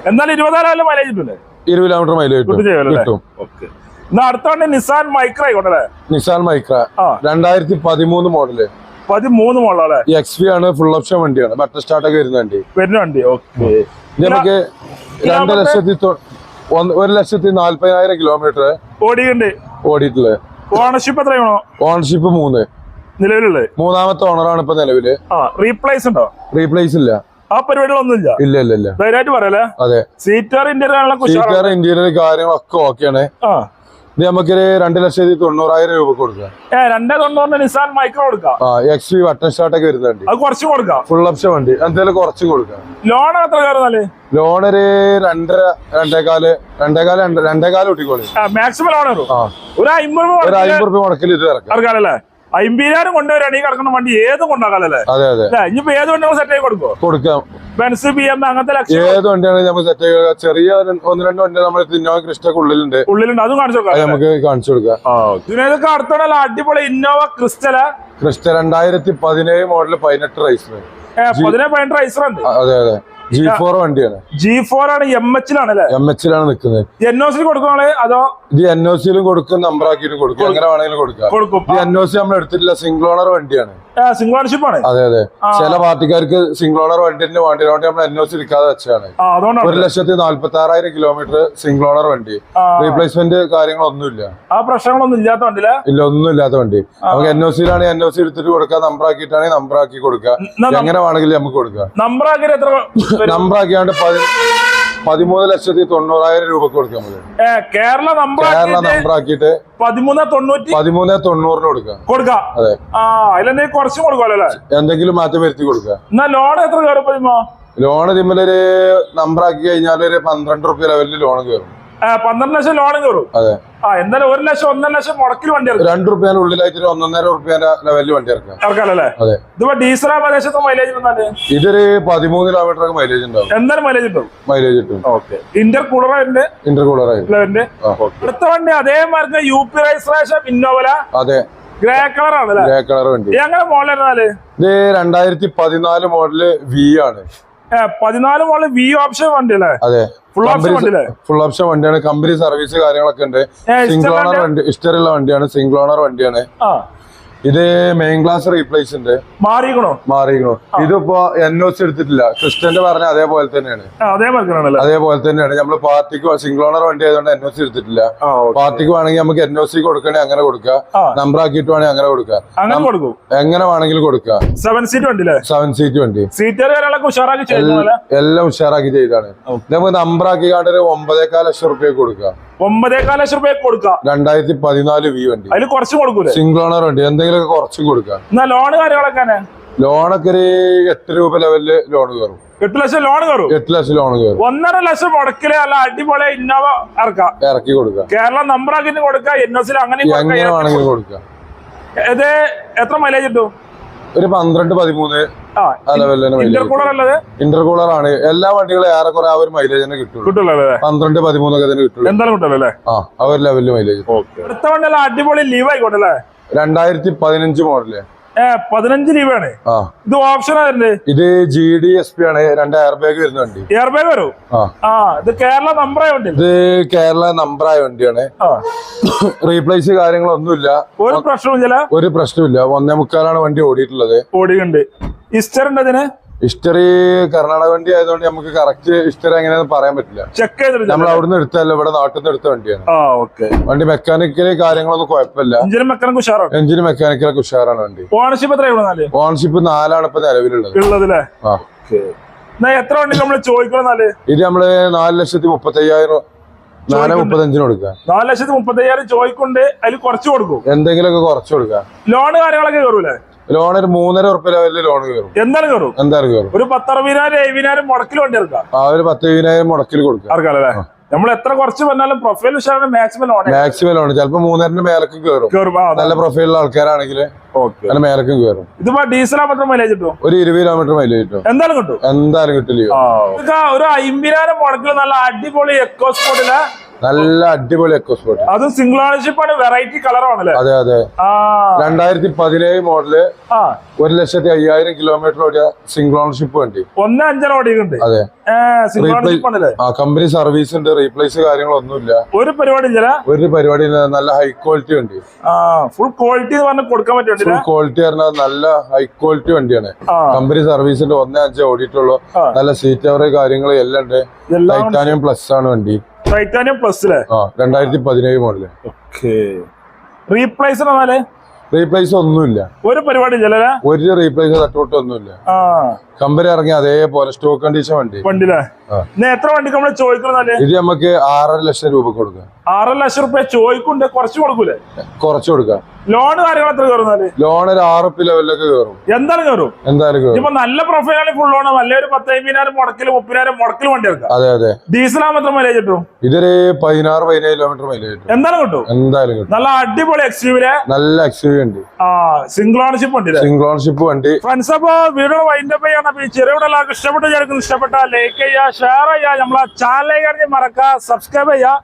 എന്നാലും ഇരുപതായിരം മൈലേജ് കിട്ടില്ലേ ഇരുപത് കിലോമീറ്റർ മൈലേജ് കിട്ടും. അടുത്ത വണ്ടി നിസാൻ മൈക്ര ആയിക്കോട്ടെ നിസാൻ മൈക്ര രണ്ടായിരത്തി പതിമൂന്ന് മോഡൽ പതിമൂന്ന് മോളല്ലേ എക്സ് വി ആണ് ഫുൾ ഓപ്ഷൻ വണ്ടിയാണ്. ബട്ടർ സ്റ്റാർട്ട് ഒക്കെ വരുന്ന വണ്ടി. വരുന്ന വണ്ടി ഓക്കെ. നമുക്ക് രണ്ട് ലക്ഷത്തി ഒരു ലക്ഷത്തി നാല്പതിനായിരം കിലോമീറ്റർ ഓടിയുണ്ട് ഓടിയിട്ടുള്ളത്. ഓണർഷിപ്പ് എത്രയാണോ ഓണർഷിപ്പ് മൂന്ന്. നിലവിലുള്ളത്? മൂന്നാമത്തെ ഓണറാണ് ഇപ്പൊ നിലവിൽ. റീപ്ലേസ് ഉണ്ടോ? റീപ്ലേസ് ഇല്ല. ആ പരിപാടികളൊന്നുമില്ല? ഇല്ല ഇല്ല ഇല്ല. ധൈര്യമായിട്ട് പറയല്ലേ? അതെ. സീറ്റർ ഇന്റീരിയർ സീറ്റാർ ഇന്റീരിയർ കാര്യങ്ങളൊക്കെ ഓക്കെയാണ് ആ. ഇത് നമുക്കൊരു രണ്ട് ലക്ഷത്തി തൊണ്ണൂറായിരം രൂപ കൊടുക്കാം ഏ രണ്ടേ തൊണ്ണൂറിന് നിസാൻ മൈക്രോ കൊടുക്കാം. ആ എക്സ് വി വട്ടൻ സ്റ്റാർട്ടൊക്കെ വരുന്നുണ്ട് അത് കുറച്ച് കൊടുക്കാം. ഫുൾ ഓപ്ഷൻ വണ്ടി. എന്തായാലും കുറച്ച് കൊടുക്കാം. ലോൺ എത്ര കയറുന്നാൽ ലോൺ ഒരു രണ്ടര രണ്ടേകാൽ രണ്ടേകാൽ രണ്ട് രണ്ടേകാൽ ഒട്ടിക്കോളി. മാക്സിമം ലോൺ ഒരു അമ്പത് റുപ്യ മുടക്കിൽ ഇത് ഇറക്കാം. ഇറക്കാനല്ലേ അമ്പതിനായിരം ഈ കിടക്കുന്ന വണ്ടി ഏത് അല്ലേ? ഇനിയിപ്പോ ഏത് വണ്ടി സെറ്റ് ആയി കൊടുക്കോ. കൊടുക്കാം ബെൻസ് ബി എം അങ്ങനത്തെ ഏത് വണ്ടിയാണെങ്കിലും നമുക്ക് സെറ്റ് ചെറിയ ഒന്ന് രണ്ട് വണ്ടി നമ്മൾ ഇന്നോവ കൃഷ്ണക്ക് ഉള്ളിലുണ്ട്. ഉള്ളിലുണ്ട്. അതും കാണിച്ചു കൊടുക്കാം നമുക്ക് കാണിച്ചു കൊടുക്കാം. ഇതിനൊക്കെ അടുത്തോടെ അടിപൊളി ഇന്നോവ ക്രിസ്റ്റല ക്രിസ്റ്റ രണ്ടായിരത്തി പതിനേഴ് മോഡൽ പതിനെട്ട് റൈസ് പതിനേഴ് പതിനെട്ട് റൈസർ ഉണ്ട്. അതെ അതെ. ജി ഫോർ വണ്ടിയാണ്. ജി ഫോർ ആണ് എം എച്ചിലാണ് അല്ലേ എം എച്ചിലാണ് നിൽക്കുന്നത്. എൻ ഒ സി കൊടുക്കുകയാണെ അതോ ഇത് എൻ ഒ സിയിലും കൊടുക്കും നമ്പർ ആക്കിയിട്ടും കൊടുക്കും. എങ്ങനെ വേണമെങ്കിലും കൊടുക്കാം. കൊടുക്കും. എൻ ഒ സി നമ്മൾ എടുത്തിട്ടില്ല സിംഗിൾ ഓണർ വണ്ടിയാണ്. സിംഗിൾ ഓണർഷിപ്പ് ആണ്. അതെ അതെ. ചില പാർട്ടിക്കാർക്ക് സിംഗിൾ ഓണർ വണ്ടിന്റെ വണ്ടി നമ്മൾ എൻ എടുക്കാതെ വെച്ചാണ് ഒരു ലക്ഷത്തി നാല്പത്തി ആറായിരം കിലോമീറ്റർ സിംഗിൾ ഓണർ വണ്ടി. റീപ്ലേസ്മെന്റ് കാര്യങ്ങളൊന്നുമില്ല. ആ പ്രശ്നങ്ങളൊന്നും ഇല്ലാത്ത വണ്ടിയില്ല ഇല്ല ഒന്നും ഇല്ലാത്ത വണ്ടി. നമുക്ക് N O N O C എടുത്തിട്ട് കൊടുക്കാം നമ്പർ ആക്കിയിട്ടാണെങ്കിൽ നമ്പർ ആക്കി കൊടുക്കുക. എങ്ങനെ വേണമെങ്കിലും നമുക്ക് കൊടുക്കാം. നമ്പർ ആക്കിയിട്ട് എത്ര നമ്പർ ആക്കിയാണ്ട് പതിമൂന്ന് ലക്ഷത്തി തൊണ്ണൂറായിരം രൂപ കൊടുക്കാൻ കേരള നമ്പർ കേരള ആക്കിയിട്ട് പതിമൂന്ന് തൊണ്ണൂറ്റി പതിമൂന്ന് തൊണ്ണൂറിന് കൊടുക്കാം കൊടുക്കാം. അതെ. ആ അതിലെന്തെങ്കിലും കുറച്ച് കൊടുക്കാം എന്തെങ്കിലും മാറ്റം വരുത്തി കൊടുക്കാം എന്നാ ലോൺ എത്ര കയറും പതിമോ? ലോൺ ഇതിമ്മലൊരു നമ്പർ ആക്കി കഴിഞ്ഞാൽ ഒരു പന്ത്രണ്ട് റുപ്യ ലെവലിൽ ലോൺ കയറും പന്ത്രണ്ട് ലക്ഷം ലോൺ കയറും അതെ. ആ എന്തായാലും ഒരു ലക്ഷം ഒന്നര ലക്ഷം മുടക്കിൽ വണ്ടി ഇറക്കും. രണ്ട് റുപ്യേന്റെ ഉള്ളിലായിട്ട് ഒന്നര ഒന്നൊന്നര റുപ്യേന്റെ ലെവലിൽ വണ്ടി ഇറക്കാം ഇറക്കാല്ലേ അതെ. ഇതിപ്പോ ഡീസൽ ആ പ്രദേശത്ത് മൈലേജ് ഇതൊരു പതിമൂന്ന് കിലോമീറ്റർ മൈലേജ് ഉണ്ടാവും. എന്തായാലും മൈലേജ് ഉണ്ടാവും. മൈലേജ് കിട്ടും. ഓക്കെ. ഇന്റർ കൂളർ ലെവലിന്റെ ആ. അടുത്ത വണ്ടി അതേ അതേമാർക്ക് യു പി രജിസ്ട്രേഷൻ ഇന്നോവല അതെ. ഗ്രേ കളർ ആണ് ഗ്രേ കളർ വണ്ടി. ഞങ്ങളെ മോഡൽ ഇരുന്നാൽ ഇത് രണ്ടായിരത്തി പതിനാല് മോഡൽ വി ആണ്. പതിനാല് മോഡൽ വി ഓപ്ഷൻ വണ്ടി അല്ലേ? അതെ. ഫുൾ ഓപ്ഷൻ വണ്ടിയാണ്. കമ്പനി സർവീസ് കാര്യങ്ങളൊക്കെ ഉണ്ട്. സിംഗിൾ ഓണർ വണ്ടി ഇഷ്ടമുള്ള വണ്ടിയാണ്. സിംഗിൾ ഓണർ വണ്ടിയാണ്. ഇത് മെയിൻ ക്ലാസ് റീപ്ലേസ് ഉണ്ട്. മാറിക്കണോ ഇതിപ്പോ എൻ ഒ സി എടുത്തിട്ടില്ല. ക്രിസ്റ്റന്റെ പറഞ്ഞ അതേപോലെ തന്നെയാണ്. അതേപോലെ തന്നെയാണ്. നമ്മൾ പാർട്ടിക്ക് സിംഗിൾ ഓണർ വണ്ടി ആയതുകൊണ്ട് എൻ ഒ സി എടുത്തിട്ടില്ല. പാർട്ടിക്ക് വേണമെങ്കിൽ നമുക്ക് എൻ ഒ സി കൊടുക്കണേ അങ്ങനെ കൊടുക്കാം ആ. നമ്പർ ആക്കിയിട്ട് വേണമെങ്കിൽ അങ്ങനെ കൊടുക്കാം അങ്ങനെ കൊടുക്കും. എങ്ങനെ വേണമെങ്കിലും കൊടുക്കാം സെവൻ സീറ്റ് വണ്ടി. സെവൻ സീറ്റ് വണ്ടി എല്ലാം ഉഷാറാക്കി ചെയ്താണ് നമുക്ക് നമ്പർ ആക്കി കാണ്ടൊരു ഒമ്പതേക്കാൽ ലക്ഷം റുപ്യ കൊടുക്കാം ഒമ്പതേകാൽ ലക്ഷം രൂപ കൊടുക്കാം രണ്ടായിരത്തി പതിനാല് വി വണ്ടി. അതിൽ കുറച്ച് കൊടുക്കൂല? സിംഗിൾ ഓണർ വണ്ടി. എന്തെങ്കിലും കുറച്ചും കൊടുക്കാം എന്നാ ലോൺ കാര്യങ്ങളൊക്കെ ലോണൊക്കെ ഒരു എട്ട് രൂപ ലെവലിൽ ലോൺ കയറും എട്ട് ലക്ഷം ലോൺ കയറും എട്ട് ലക്ഷം ലോൺ കയറും ഒന്നര ലക്ഷം മുടക്കിൽ അല്ല അടിപൊളി ഇന്നോവ ഇറക്കാം. ഇറക്കി കൊടുക്കാം കേരള നമ്പറാക്കി കൊടുക്കാം എൻ എസ് അങ്ങനെ വേണമെങ്കിലും കൊടുക്കാം ഇത് എത്ര മൈലേജ് കിട്ടും? ഒരു പന്ത്രണ്ട് പതിമൂന്ന് ഇന്റർകൂളർ അല്ലത്? ഇന്റർകൂളർ ആണ്. എല്ലാ വണ്ടികളും ഏറെക്കുറെ ആ ഒരു മൈലേജ് തന്നെ കിട്ടുള്ളൂ. പന്ത്രണ്ട് പതിമൂന്നൊക്കെ തന്നെ കിട്ടുള്ളൂ. എന്തായാലും ആ ആ ഒരു ലെവലിൽ മൈലേജ് അടുത്ത വണ്ടി അടിപൊളി ലീവ് ആയിക്കോട്ടെ രണ്ടായിരത്തി പതിനഞ്ച് മോഡൽ പതിനഞ്ച് രൂപയാണ്. ഇത് ഓപ്ഷൻ ആയിരുന്നു ഇത് ജി ഡി എസ് പി ആണ്. രണ്ട് എയർ ബാഗ് വരുന്ന വണ്ടി. എയർ ബാഗ് വരും? ആ. ഇത് കേരള നമ്പർ ആയ വണ്ടി ഇത് കേരള നമ്പർ ആയ വണ്ടിയാണ്. ആ. റീപ്ലേസ് കാര്യങ്ങളൊന്നുമില്ല. ഒരു പ്രശ്നവും ചില ഒരു പ്രശ്നമില്ല ഒന്നേ മുക്കാലാണ് വണ്ടി ഓടിയിട്ടുള്ളത്. ഓടിയുണ്ട് ഇസ്റ്റർ ഉണ്ട് അതിന് ഹിസ്റ്ററി കർണാടക വണ്ടി ആയതുകൊണ്ട് നമുക്ക് കറക്റ്റ് ഹിസ്റ്ററി എങ്ങനെയാന്ന് പറയാൻ പറ്റില്ല. ചെക്ക് ചെയ്തിട്ട് നമ്മൾ അവിടുന്ന് എടുത്തല്ല ഇവിടെ നാട്ടിൽ നിന്ന് എടുത്ത വണ്ടിയാണ്. വണ്ടി മെക്കാനിക്കലി കാര്യങ്ങളൊന്നും കുഴപ്പമില്ല. എഞ്ചിനും മെക്കാനിക്കലൊക്കെ ഉഷാറാണ്? വണ്ടി. ഓണർഷിപ്പ് എത്രയാണ് ഓൺഷിപ്പ് നാലാണ് ഇപ്പൊ നിലവിലുള്ളത്. എത്ര വണ്ടി നമ്മൾ ചോദിക്കണം ഇത് നമ്മൾ നാല് ലക്ഷത്തി മുപ്പത്തി അയ്യായിരം നാല് മുപ്പത്തഞ്ചിന് കൊടുക്കുക നാല് ലക്ഷത്തി മുപ്പത്തി അയ്യായിരം ചോദിക്കൊണ്ട് അതിൽ കുറച്ച് കൊടുക്കും. എന്തെങ്കിലുമൊക്കെ കുറച്ച് കൊടുക്കുക ലോൺ കാര്യങ്ങളൊക്കെ കയറൂലേ ലോൺ ഒരു മൂന്നര ഉറപ്പ് ലെവലിൽ ലോൺ കയറും എന്തായാലും കയറും എന്തായാലും കയറും ഒരു പത്തറുപതിനായിരം എഴുപതിനായിരം മുടക്കിൽ വണ്ടി ഇറക്കാം ആ ഒരു പത്ത് എഴുപതിനായിരം മുടക്കിൽ കൊടുക്കുക ആർക്കാലല്ലേ നമ്മൾ എത്ര കുറച്ച് പറഞ്ഞാലും പ്രൊഫൈൽ ഉഷാറാണ് മാക്സിമം ലോൺ മാക്സിമം ലോൺ ചിലപ്പോ മൂന്നരന്റെ മേലക്കും കയറും നല്ല പ്രൊഫൈലുള്ള ആൾക്കാരാണെങ്കിൽ നല്ല മേലക്കും കയറും ഇതിപ്പോ ഡീസൽ മാത്രം മൈലേജ് കിട്ടും? ഒരു ഇരുപത് കിലോമീറ്റർ മൈലേജ് കിട്ടും. എന്തായാലും കിട്ടും. എന്തായാലും കിട്ടില്ല. ഒരു അമ്പതിനായിരം മുടക്കിൽ നല്ല അടിപൊളി എക്കോ സ്പോട്ടിൽ നല്ല അടിപൊളി എക്കോ സ്പോർട്ട് അത് സിംഗിൾ ആണ് വെറൈറ്റി കളറാണല്ലേ അതെ അതെ. രണ്ടായിരത്തി പതിനേഴ് മോഡൽ ഒരു ലക്ഷത്തി അയ്യായിരം കിലോമീറ്റർ ഓടിയ സിംഗിൾ ഓണർഷിപ്പ് വണ്ടി. ഒന്ന് അഞ്ചര ഓടിയുണ്ട് അതെ. ആണല്ലേ? ആ കമ്പനി സർവീസ് ഉണ്ട് റീപ്ലേസ് കാര്യങ്ങളൊന്നുമില്ല. ഒരു പരിപാടി ഇല്ല ഒരു പരിപാടി ഇല്ല. നല്ല ഹൈ ക്വാളിറ്റി വണ്ടി. ഫുൾ ക്വാളിറ്റി കൊടുക്കാൻ പറ്റും ഫുൾ ക്വാളിറ്റി പറഞ്ഞാൽ നല്ല ഹൈ ക്വാളിറ്റി വണ്ടിയാണ്. കമ്പനി സർവീസിന്റെ ഒന്നേ അഞ്ചേ ഓടിയിട്ടുള്ളൂ. നല്ല സീറ്റ് കവർ കാര്യങ്ങൾ എല്ലാം ഉണ്ട്. ടൈറ്റാനിയം പ്ലസ് ആണ് വണ്ടി. ടൈറ്റാനിയം പ്ലസ് അല്ലേ രണ്ടായിരത്തി പതിനേഴ് മോഡൽ ഓക്കെ റീപ്ലേസ് എന്നാൽ റീപ്ലേസ് ഒന്നുമില്ല. ഒരു പരിപാടി ഒരു റീപ്ലേസ് തട്ടോട്ട് ഒന്നുമില്ല. കമ്പനി ഇറങ്ങി അതേപോലെ സ്റ്റോക്ക് കണ്ടീഷൻ വണ്ടി. ഇന്ന് എത്ര വണ്ടി നമ്മൾ ചോദിക്കണമെന്നല്ലേ ഇത് നമുക്ക് ആറര ലക്ഷം രൂപ കൊടുക്കാം. ആറര ലക്ഷം രൂപ ചോദിക്കുന്നുണ്ട് കുറച്ച് കൊടുക്കൂലേ? കുറച്ച് കൊടുക്കാം. ലോൺ കാര്യങ്ങൾ എത്ര കയറുന്നാൽ ലോൺ ഒരു ആറ് ലെവലിലൊക്കെ കയറും. എന്താണ് കയറും? എന്തായാലും കയറും. ഇപ്പൊ നല്ല പ്രൊഫൈലാണ് ഫുൾ ലോൺ നല്ല ഒരു പത്തമ്പതിനായിരം മുടക്കിൽ മുപ്പതിനായിരം മുടക്കിൽ വണ്ടി എടുക്കാം. അതെ അതെ. ഡീസൽ ആകുമ്പോൾ എത്ര മൈലേജ് കിട്ടും? ഇതൊരു പതിനാറ് പതിനേഴ് കിലോമീറ്റർ മൈലേജ് കിട്ടും. എന്താണ് കിട്ടും. എന്തായാലും കിട്ടും. നല്ല അടിപൊളി എക്സ്യൂവിലെ നല്ല എക്സ്യൂവി ഉണ്ട് ആ സിംഗിൾ ഓണർഷിപ്പ് വണ്ടി സിംഗിൾ ഓണർഷിപ്പ് വണ്ടി. ഫ്രണ്ട്സ് അപ്പൊ വീഡിയോ വൈൻഡപ്പ് ചെയ്യണം. അപ്പൊ ഈ ചെറുവിടെ എല്ലാവർക്കും ഇഷ്ടപ്പെട്ട ചേർക്കും ഇഷ്ടപ്പെട്ട ലൈക്ക് ചെയ്യുക ഷെയർ ചെയ്യുക. നമ്മളെ ചാനലിലേക്ക് മറക്കുക. സബ്സ്ക്രൈബ് ചെയ്യുക.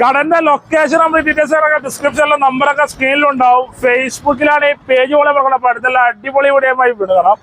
കടന്റെ ലൊക്കേഷൻ നമ്മൾ ഡീറ്റെയിൽസ് ഇറങ്ങാം. ഡിസ്ക്രിപ്ഷനിലെ നമ്പറൊക്കെ സ്ക്രീനിലുണ്ടാവും ഫേസ്ബുക്കിലാണ് ഈ പേജ് പോലെ പറഞ്ഞ അടുത്തുള്ള അടിപൊളി ഇവിടെയുമായി വിടുക